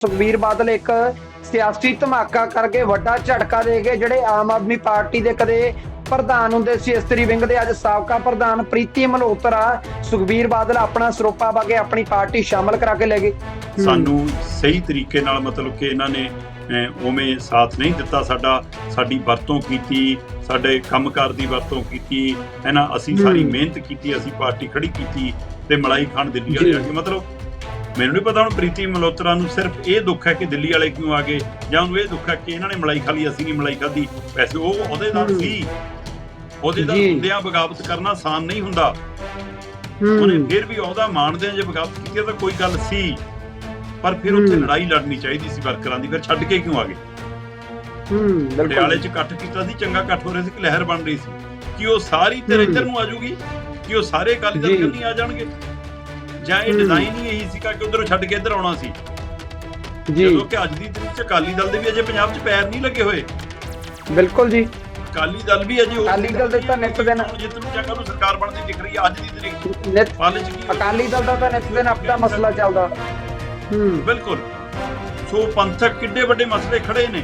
ਸੁਖਬੀਰ ਬਾਦਲ ਇੱਕ ਸਿਆਸੀ ਧਮਾਕਾ ਕਰਕੇ ਵੱਡਾ ਝਟਕਾ ਦੇ ਗਏ ਜਿਹੜੇ ਆਮ ਆਦਮੀ ਪਾਰਟੀ ਦੇ ਕਦੇ ਪ੍ਰਧਾਨ ਹੁੰਦੇ ਸੀ ਇਸਤਰੀ ਵਿੰਗ ਦੇ ਅੱਜ ਸਾਬਕਾ ਪ੍ਰਧਾਨ ਪ੍ਰੀਤੀ ਮਲਹੋਤਰਾ ਸੁਖਬੀਰ ਬਾਦਲ ਆਪਣਾ ਸਰੋਪਾ ਕੇ ਆਪਣੀ ਪਾਰਟੀ ਸ਼ਾਮਲ ਕਰਾ ਕੇ ਲੈ ਗਏ ਸਾਨੂੰ ਸਹੀ ਤਰੀਕੇ ਨਾਲ ਮਤਲਬ ਕਿ ਇਹਨਾਂ ਨੇ ਉਵੇਂ ਸਾਥ ਨਹੀਂ ਦਿੱਤਾ ਸਾਡਾ ਸਾਡੀ ਵਰਤੋਂ ਕੀਤੀ ਸਾਡੇ ਕੰਮਕਾਰ ਦੀ ਵਰਤੋਂ ਕੀਤੀ ਇਹਨਾਂ ਅਸੀਂ ਸਾਰੀ। ਮਿਹਨਤ ਕੀਤੀ ਅਸੀਂ ਪਾਰਟੀ ਖੜੀ ਕੀਤੀ ਤੇ ਮਲਾਈ ਖਾਨ ਦਿੱਲੀ ਵਾਲੇ। ਆ ਕੇ ਮਤਲਬ ਮੈਨੂੰ ਨਹੀਂ ਪਤਾ ਹੁਣ ਪ੍ਰੀਤੀ ਮਲਹੋਤਰਾ ਨੂੰ ਸਿਰਫ ਇਹ ਦੁੱਖ ਹੈ ਕਿ ਦਿੱਲੀ ਵਾਲੇ ਕਿਉਂ ਆ ਗਏ ਜਾਂ ਉਹਨੂੰ ਇਹ ਦੁੱਖ ਹੈ ਕਿ ਇਹਨਾਂ ਨੇ ਮਲਾਈ ਖਾ ਲਈ ਅਸੀਂ ਨਹੀਂ ਮਲਾਈ ਖਾਧੀ ਵੈਸੇ ਉਹ ਅਹੁਦੇਦਾਰ ਹੂੰ। ਸੀ ਅਹੁਦੇਦਾਰ ਜੀ। ਹੁੰਦਿਆਂ ਬਗਾਵਤ ਕਰਨਾ ਆਸਾਨ ਨਹੀਂ ਹੁੰਦਾ ਉਹਨੇ ਫਿਰ ਵੀ ਉਹਦਾ ਮਾਣਦੇ ਜੇ ਬਗਾਵਤ ਕੀਤੀ ਤਾਂ ਕੋਈ ਗੱਲ ਸੀ ਪਰ ਫਿਰ ਉੱਥੇ। ਲੜਾਈ ਲੜਨੀ ਚਾਹੀਦੀ ਸੀ ਵਰਕਰਾਂ ਦੀ ਫਿਰ ਛੱਡ ਕੇ ਕਿਉਂ ਆ ਗਏ ਹੂੰ ਪਟਿਆਲੇ 'ਚ ਇਕੱਠ ਕੀਤਾ ਸੀ ਚੰਗਾ ਇਕੱਠ ਹੋ ਰਿਹਾ ਸੀ ਕਿ ਲਹਿਰ ਬਣ ਰਹੀ ਸੀ ਕਿ ਉਹ ਸਾਰੀ ਹੂੰ। ਇੱਧਰ ਨੂੰ ਆ ਜਾਊਗੀ ਕਿ ਉਹ ਸਾਰੇ ਦਲ ਜੀ। ਕੰਨੀ ਆ ਜਾਣਗੇ ਜਾਂ ਇਹ। ਡਿਜ਼ਾਈਨ ਹੀ ਇਹੀ ਸੀਗਾ ਕਿ ਉਧਰੋਂ ਛੱਡ ਕੇ ਇੱਧਰ ਆਉਣਾ ਸੀ। ਜੀ। ਜਦੋਂ ਕਿ ਅੱਜ ਦੀ ਤਰੀਕ 'ਚ ਅਕਾਲੀ ਦਲ ਦੇ ਵੀ ਅਜੇ ਪੰਜਾਬ 'ਚ ਪੈਰ ਨਹੀਂ ਲੱਗੇ ਹੋਏ। ਬਿਲਕੁਲ ਜੀ। ਅਕਾਲੀ ਦਲ ਵੀ ਅਜੇ ਅਕਾਲੀ ਦਲ ਦੇ ਤਾਂ ਨਿੱਤ ਦਿਨ- ਜਿੱਤ ਨੂੰ ਜਾਂ ਕਦੋਂ ਸਰਕਾਰ ਬਣਦੀ ਦਿਖ ਰਹੀ ਹੈ ਅੱਜ ਦੀ ਤਰੀਕ ਨਿਤ ਅਕਾਲੀ ਦਲ ਦਾ ਤਾਂ ਨਿਤ ਦਿਨ ਆਪਣਾ ਮਸਲਾ ਚੱਲਦਾ। ਹੂੰ। ਬਿਲਕੁਲ। ਸੋ ਪੰਥਕ ਕਿੱਡੇ ਵੱਡੇ ਮਸਲੇ ਖੜੇ ਨੇ।